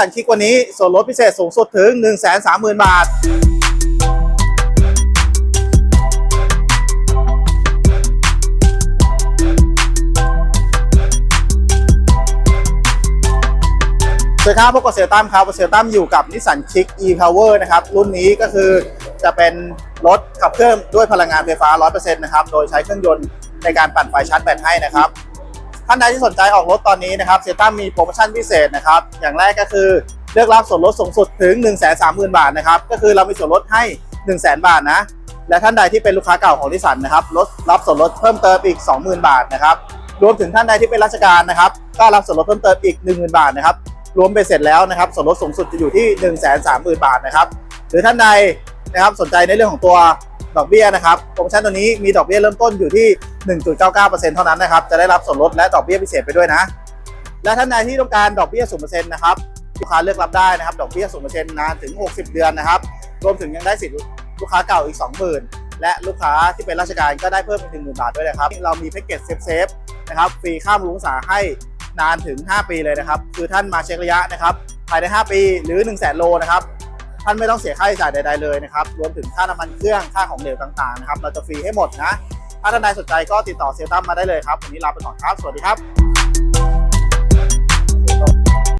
สันคิกวันนี้ส่วนลดพิเศษสูงสุดถึง 1 3 0 0 0 0 บาท สวัสดีครับพบกับเซลตัมครับเซลตัมอยู่กับนิสสันคิก e-power นะครับ รุ่นนี้ก็คือจะเป็นรถขับเคลื่อนด้วยพลังงานไฟฟ้า 100%นะครับ โดยใช้เครื่องยนต์ในการปั่นไฟชาร์จแบตให้นะครับ ท่านใดที่สนใจออกรถตอนนี้นะครับเซตัมมีโปรโมชั่นพิเศษนะครับ อย่างแรกก็คือเลือกรับส่วนลดสูงสุดถึง 1 3 0 0 0 0 บาทนะครับ ก็คือเรามีส่วนลดให้ 1 0 0 0 0 0 บาทนะ และท่านใดที่เป็นลูกค้าเก่าของนิสันนะครับลดรับส่วนลดเพิ่มเติมอีก 20,000 บาทนะครับ รวมถึงท่านใดที่เป็นราชการนะครับ ก็รับส่วนลดเพิ่มเติมอีก 10,000 บาทนะครับ รวมไปเสร็จแล้วนะครับ ส่วนลดสูงสุดจะอยู่ที่ 1 3 0 0 0 0 บาทนะครับ หรือท่านใดนะครับสนใจในเรื่องของตัว ดอกเบี้ยนะครับโปรโมชั่นตัวนี้มีดอกเบี้ยเริ่มต้นอยู่ที่ 1.99%เท่านั้นนะครับจะได้รับส่วนลดและดอกเบี้ยพิเศษไปด้วยนะ และท่านใดที่ต้องการดอกเบี้ย0%นะครับลูกค้าเลือกรับได้นะครับดอกเบี้ย0%นานถึง 60 เดือนนะครับรวมถึงยังได้สิทธิ์ลูกค้าเก่าอีก 20,000 และลูกค้าที่เป็นราชการก็ได้เพิ่มอีก10,000 บาทด้วยนะครับเรามีแพ็กเกจเซฟเซฟๆนะครับฟรีข้ามรุ้งสาให้นานถึง 5 ปีเลยนะครับ คือท่านมาเช็คระยะนะครับ ภายใน 5 ปีหรือ 1 0 0 0 0โลนะครับ ท่านไม่ต้องเสียค่าใช้จ่ายใดๆเลยนะครับรวมถึงค่าน้ำมันเครื่องค่าของเหลวต่างๆนะครับเราจะฟรีให้หมดนะถ้าท่านใดสนใจก็ติดต่อเซลตัมมาได้เลยครับวันนี้ลาไปก่อนครับสวัสดีครับ